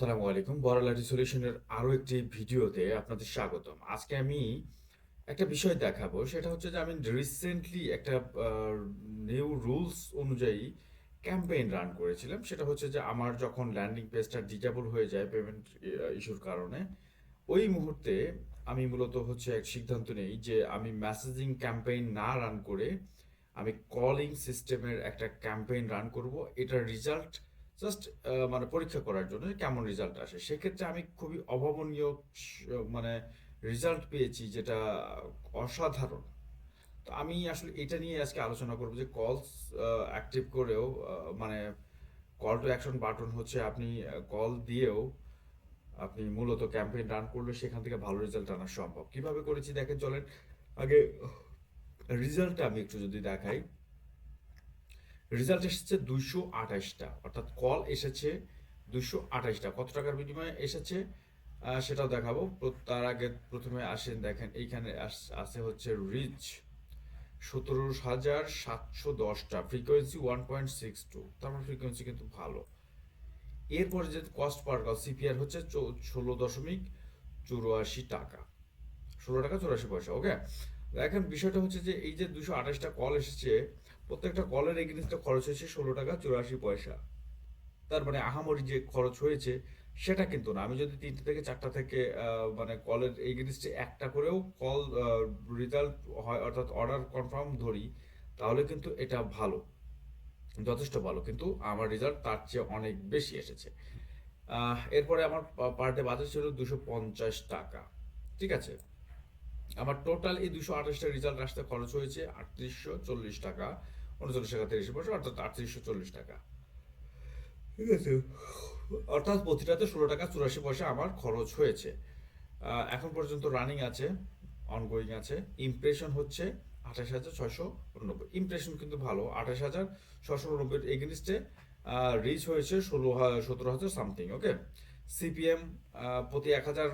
আসসালামু আলাইকুম। বড়লাটি সলিউশনের আরও একটি ভিডিওতে আপনাদের স্বাগতম। আজকে আমি একটা বিষয় দেখাবো, সেটা হচ্ছে যে আমি রিসেন্টলি একটা নিউ রুলস অনুযায়ী ক্যাম্পেইন রান করেছিলাম। সেটা হচ্ছে যে আমার যখন ল্যান্ডিং পেজটা ডিজেবল হয়ে যায় পেমেন্ট ইস্যুর কারণে, ওই মুহূর্তে আমি মূলত হচ্ছে এক সিদ্ধান্ত নেই যে আমি মেসেজিং ক্যাম্পেইন না রান করে আমি কলিং সিস্টেমের একটা ক্যাম্পেইন রান করব। এটার রেজাল্ট জাস্ট মানে পরীক্ষা করার জন্য কেমন রেজাল্ট আসে। সেক্ষেত্রে আমি খুবই অভাবনীয় মানে রেজাল্ট পেয়েছি যেটা অসাধারণ। তো আমি আসলে এটা নিয়ে আজকে আলোচনা করব যে কলস অ্যাক্টিভ করেও মানে কল টু অ্যাকশন বাটন হচ্ছে আপনি কল দিয়েও আপনি মূলত ক্যাম্পেইন রান করলে সেখান থেকে ভালো রেজাল্ট আনা সম্ভব। কীভাবে করেছি দেখেন চলেন। আগে রেজাল্টটা আমি একটু যদি দেখাই। রেজাল্ট এসেছে দুইশো আঠাশটা। অর্থাৎ কল এসেছে দুইশো আঠাশটা। কত টাকার বিনিময়ে এসেছে? সেটাও দেখাবো। তার আগে প্রথমে আসেন, দেখেন এইখানে আছে হচ্ছে রিচ সতেরো হাজার সাতশো দশটা। Frequency one point six two তারপর ফ্রিকোয়েন্সি কিন্তু ভালো। এরপরে যে কস্ট পার কল সিপিআর হচ্ছে ষোলো দশমিক চুরাশি টাকা। ষোলো টাকা চুরাশি পয়সা ওকে দেখেন বিষয়টা হচ্ছে যে এই যে দুশো আঠাশটা কল এসেছে, প্রত্যেকটা কলের এগেনিস্টে খরচ হয়েছে ষোলো টাকা চুরাশি পয়সা। তার মানে আহামরি যে খরচ হয়েছে, সেটা কিন্তু না। আমি যদি তিনটে থেকে চারটা থেকে মানে কলের এগেনিস্টে একটা করেও কল রেজাল্ট হয়, অর্থাৎ অর্ডার কনফার্ম ধরি, তাহলে কিন্তু এটা ভালো, যথেষ্ট ভালো। কিন্তু আমার রেজাল্ট তার চেয়ে অনেক বেশি এসেছে। এরপরে আমার পার ডে বাজেট ছিল দুশো পঞ্চাশ টাকা। ঠিক আছে? আমার টোটাল এই দুশো আঠাশটা রেজাল্ট আসতে খরচ হয়েছে আটত্রিশশো চল্লিশ টাকা, উনচল্লিশ টাকা তিরিশ পয়সা, অর্থাৎ আটত্রিশশো চল্লিশ টাকা। ঠিক আছে? অর্থাৎ প্রতিটাতে ষোলো টাকা চুরাশি পয়সা আমার খরচ হয়েছে। এখন পর্যন্ত রানিং আছে অনগোয়িং আছে। ইমপ্রেশন হচ্ছে আঠাশ হাজার ছয়শো উননব্বই। ইমপ্রেশন কিন্তু ভালো, আঠাশ হাজার ছশো উননব্বই এগেনিস্টে রিচ হয়েছে ষোলো, সতেরো হাজার সামথিং ওকে সিপিএম প্রতি এক হাজার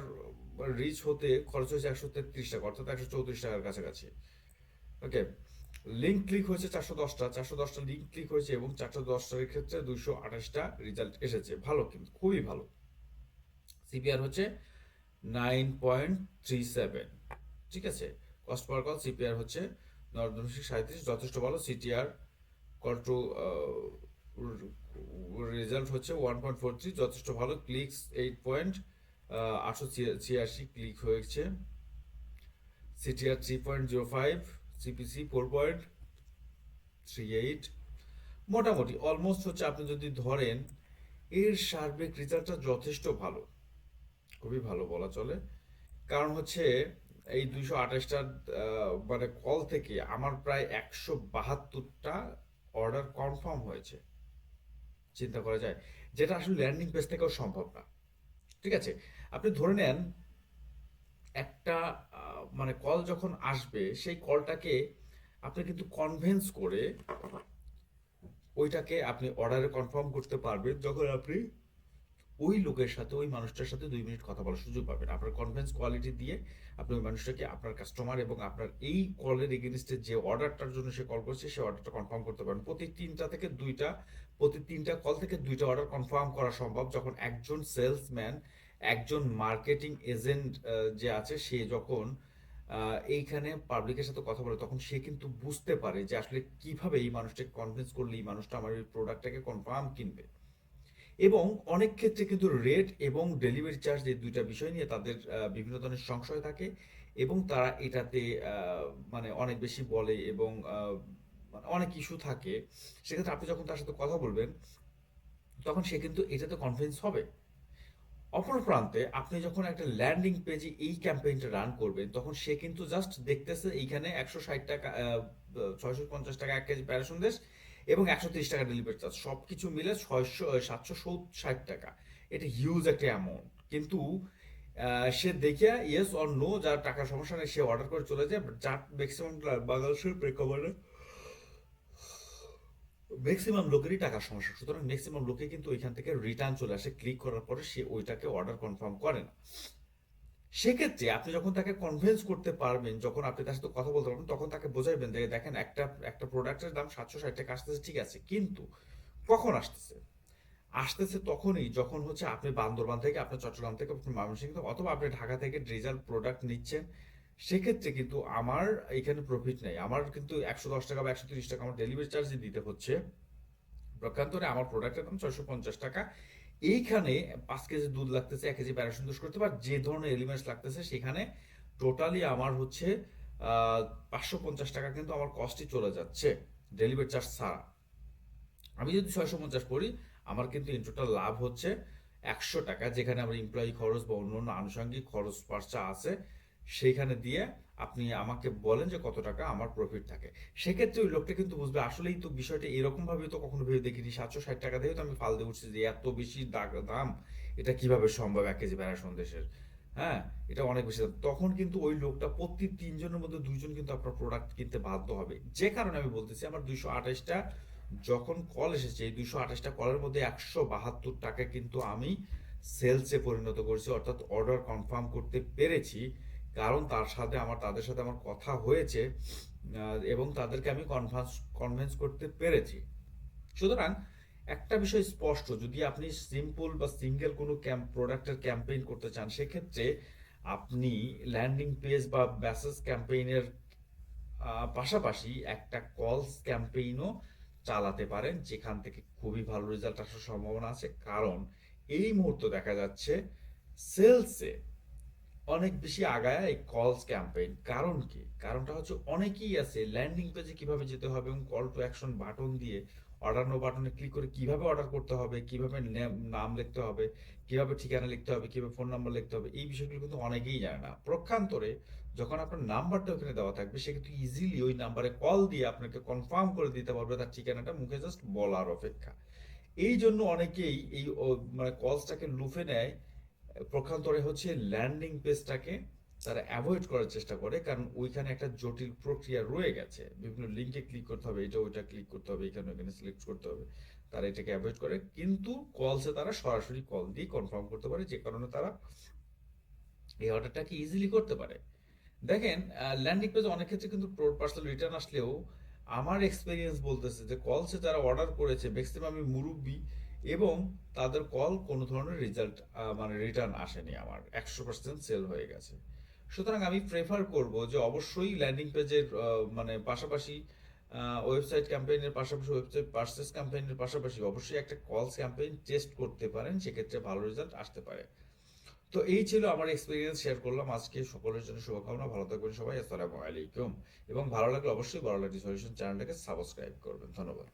রিচ হতে খরচ হয়েছে একশো তেত্রিশ টাকা, অর্থাৎ একশো চৌত্রিশ টাকার কাছাকাছি। ওকে লিঙ্ক ক্লিক হয়েছে চারশো দশটা চারশো দশটা লিঙ্ক ক্লিক হয়েছে এবং চারশো দশটার ক্ষেত্রে দুইশো আঠাশটা রেজাল্ট এসেছে। ভালো কিন্তু, খুবই ভালো। সিপিআর হচ্ছে নাইন পয়েন্ট থ্রি সেভেন। ঠিক আছে? কস্ট পার কল সিপিআর হচ্ছে নয় দশমিক সাঁত্রিশ যথেষ্ট ভালো। সিটিআর কল টু রেজাল্ট হচ্ছে ওয়ান পয়েন্ট ফোর থ্রি, যথেষ্ট ভালো। ক্লিকস এইট পয়েন্ট আটশো ছিয়াশি ক্লিক হয়েছে। CTR three point zero five CPC four point three eight মোটামুটি অলমোস্ট হচ্ছে আপনি যদি ধরেন, এর সার্বিক রেজাল্টটা যথেষ্ট ভালো। খুবই ভালো বলা চলে। কারণ হচ্ছে, এই দুইশো আঠাশটার মানে কল থেকে আমার প্রায় একশো বাহাত্তরটা অর্ডার কনফার্ম হয়েছে। চিন্তা করা যায়। যেটা আসলে ল্যান্ডিং পেজ থেকেও সম্ভব না। ঠিক আছে? আপনি ধরে নেন একটা মানে কল যখন আসবে, সেই কলটাকে আপনি কিন্তু কনভেন্স করে ওইটাকে আপনি অর্ডারে কনফার্ম করতে পারবেন যখন আপনি ওই লোকের সাথে, ওই মানুষটার সাথে দুই মিনিট কথা বলার সুযোগ পাবেন। আপনার কনফারেন্স কোয়ালিটি দিয়ে আপনি ওই মানুষটাকে আপনার কাস্টমার এবং আপনার এই কলের এগেনস্টে যে অর্ডারটার জন্য সে কল করছে, সে অর্ডারটা কনফার্ম করতে পারেন প্রতি তিনটা থেকে দুইটা প্রতি তিনটা কল থেকে দুইটা অর্ডার কনফার্ম করা সম্ভব। যখন একজন সেলসম্যান একজন মার্কেটিং এজেন্ট যে আছে, সে যখন এইখানে পাবলিকের সাথে কথা বলে, তখন সে কিন্তু বুঝতে পারে যে আসলে কীভাবে এই মানুষটাকে কনভিন্স করলে এই মানুষটা আমার এই প্রোডাক্টটাকে কনফার্ম কিনবে। এবং অনেক ক্ষেত্রে কিন্তু রেট এবং ডেলিভারি চার্জ এই দুইটা বিষয় নিয়ে তাদের বিভিন্ন ধরনের সংশয় থাকে এবং তারা এটাতে মানে অনেক বেশি বলে এবং অনেক ইস্যু থাকে। সেক্ষেত্রে আপনি যখন তার সাথে কথা বলবেন, তখন সে কিন্তু এটাতে কনফিডেন্স হবে। অপর প্রান্তে আপনি যখন একটা ল্যান্ডিং পেজে এই ক্যাম্পেইনটা রান করবেন, তখন সে কিন্তু জাস্ট দেখতেছে এইখানে একশো ষাট টাকা ছয়শো পঞ্চাশ টাকা এক কেজি প্যারা সন্দেশ এবং একশো তিরিশ টাকা ডেলিভারি চার্জ সব কিছু মিলে ছয়শো সাতশো ষাট টাকা। এটা হিউজ একটা অ্যামাউন্ট কিন্তু সে দেখে ইয়েস অর নো যার টাকার সমস্যা নেই, সে অর্ডার করে চলে যায় যার ম্যাক্সিমাম বাংলাদেশের প্রেক্ষাপটে ম্যাক্সিমাম লোকেরই টাকার সমস্যা। সুতরাং ম্যাক্সিমাম লোকে কিন্তু ওইখান থেকে রিটার্ন চলে আসে। ক্লিক করার পরে সে ওইটাকে অর্ডার কনফার্ম করে না। সেক্ষেত্রে আপনি যখন তাকে কনভিন্স করতে পারবেন, যখন আপনি তার সাথে কথা বলতে পারবেন, তখন তাকে বোঝাইবেন যে, দেখেন, একটা একটা প্রোডাক্টের দাম সাতশো ষাট টাকা আসতেছে, ঠিক আছে। কিন্তু কখন আসতেছে? আসতেছে তখনই যখন হচ্ছে আপনি বান্দরবান থেকে আপনার চট্টগ্রাম থেকে, আপনি ময়মনসিংহ অথবা আপনি ঢাকা থেকে রেজাল্ট প্রোডাক্ট নিচ্ছেন সেক্ষেত্রে কিন্তু আমার এখানে প্রফিট নেই। আমার কিন্তু একশো দশ টাকা বা একশো তিরিশ টাকা আমার ডেলিভারি চার্জ দিতে হচ্ছে। প্রকান্তরে আমার প্রোডাক্টের দাম ছয়শো পঞ্চাশ টাকা। এইখানে পাঁচ কেজি দুধ লাগতেছে, এক কেজি প্যারাসুন দুষ করতে বা যে ধরনের এলিমেন্টস লাগতেছে সেখানে টোটালি আমার হচ্ছে পাঁচশো পঞ্চাশ টাকা কিন্তু আমার কস্টই চলে যাচ্ছে ডেলিভারি চার্জ ছাড়া। আমি যদি ছয়শো পঞ্চাশ পড়ি আমার কিন্তু ইন টোটাল লাভ হচ্ছে একশো টাকা, যেখানে আমার এমপ্লয়ি খরচ বা অন্য অন্য আনুষঙ্গিক খরচ খরচা আছে। সেইখানে দিয়ে আপনি আমাকে বলেন যে কত টাকা আমার প্রফিট থাকে। সেক্ষেত্রে ওই লোকটা কিন্তু বুঝবে, আসলেই তো বিষয়টা এরকম ভাবে তো কখনো ভেবে দেখিনি। সাতশো ষাট টাকা দিয়ে তো আমি ফাল দিয়ে উঠছি যে এত বেশি দাম, এটা কীভাবে সম্ভব এক কেজি বেড়া সন্দেশের? হ্যাঁ এটা অনেক বেশি তখন কিন্তু ওই লোকটা প্রতি তিনজনের মধ্যে দুইজন কিন্তু আপনার প্রোডাক্ট কিনতে বাধ্য হবে। যে কারণে আমি বলতেছি, আমার দুইশো আঠাশটা যখন কল এসেছে, এই দুইশো আঠাশটা কলের মধ্যে একশো বাহাত্তর টাকা কিন্তু আমি সেলসে পরিণত করেছি, অর্থাৎ অর্ডার কনফার্ম করতে পেরেছি। কারণ তার সাথে আমার, তাদের সাথে আমার কথা হয়েছে এবং তাদেরকে আমি কনফার্স কনভিন্স করতে পেরেছি। সুতরাং একটা বিষয় স্পষ্ট, যদি আপনি সিম্পল বা সিঙ্গেল কোনো ক্যাম্প প্রোডাক্টের ক্যাম্পেইন করতে চান, সেক্ষেত্রে আপনি ল্যান্ডিং পেজ বা ব্যাসেস ক্যাম্পেইনের পাশাপাশি একটা কলস ক্যাম্পেইনও চালাতে পারেন, যেখান থেকে খুবই ভালো রেজাল্ট আসার সম্ভাবনা আছে। কারণ এই মুহূর্তে দেখা যাচ্ছে সেলসে অনেক বেশি আগায় এই কলস ক্যাম্পেইন কারণ কি? কারণটা হচ্ছে অনেকেই আছে ল্যান্ডিং পেজে কীভাবে যেতে হবে এবং কল টু অ্যাকশন বাটন দিয়ে অর্ডার নো বাটনে ক্লিক করে কীভাবে অর্ডার করতে হবে, কীভাবে নাম লিখতে হবে, কীভাবে ঠিকানা লিখতে হবে, কীভাবে ফোন নাম্বার লিখতে হবে, এই বিষয়গুলো কিন্তু অনেকেই জানে না। প্রক্ষান্তরে যখন আপনার নাম্বারটা ওখানে দেওয়া থাকবে, সে কিন্তু ইজিলি ওই নাম্বারে কল দিয়ে আপনাকে কনফার্ম করে দিতে পারবে, তার ঠিকানাটা মুখে জাস্ট বলার অপেক্ষা। এই জন্য অনেকেই এই মানে কলসটাকে লুফে নেয় প্রক্ষান্তরে হচ্ছে ল্যান্ডিং পেজটাকে তারা অ্যাভয়েড করার চেষ্টা করে, কারণ ওইখানে একটা জটিল প্রক্রিয়া রয়ে গেছে। বিভিন্ন লিঙ্কে ক্লিক করতে হবে, এটা ওইটা ক্লিক করতে হবে, এখানে ওইখানে সিলেক্ট করতে হবে। তারা এটাকে অ্যাভয়েড করে, কিন্তু কলসে তারা সরাসরি কল দিয়ে কনফার্ম করতে পারে, যে কারণে তারা এই অর্ডারটাকে ইজিলি করতে পারে। দেখেন ল্যান্ডিং পেজে অনেক ক্ষেত্রে কিন্তু পার্সেল রিটার্ন আসলেও আমার এক্সপিরিয়েন্স বলতেছে যে কলসে যারা অর্ডার করেছে ম্যাক্সিমাম মুরব্বি এবং তাদের কল কোনো ধরনের রেজাল্ট মানে রিটার্ন আসেনি আমার। একশো পার্সেন্ট সেল হয়ে গেছে। সুতরাং আমি প্রেফার করব যে অবশ্যই ল্যান্ডিং পেজের মানে পাশাপাশি ওয়েবসাইট ক্যাম্পেইনের পাশাপাশি ওয়েবসাইট পার্সেস ক্যাম্পেইনের পাশাপাশি অবশ্যই একটা কলস ক্যাম্পেইন টেস্ট করতে পারেন, সেক্ষেত্রে ভালো রেজাল্ট আসতে পারে। তো এই ছিল আমার এক্সপিরিয়েন্স শেয়ার করলাম। আজকে সকলের জন্য শুভকামনা। ভালো থাকবেন সবাই। আসসালামু আলাইকুম। এবং ভালো লাগলে অবশ্যই বড় লাটি সলিউশন চ্যানেলটাকে সাবস্ক্রাইব করবেন। ধন্যবাদ।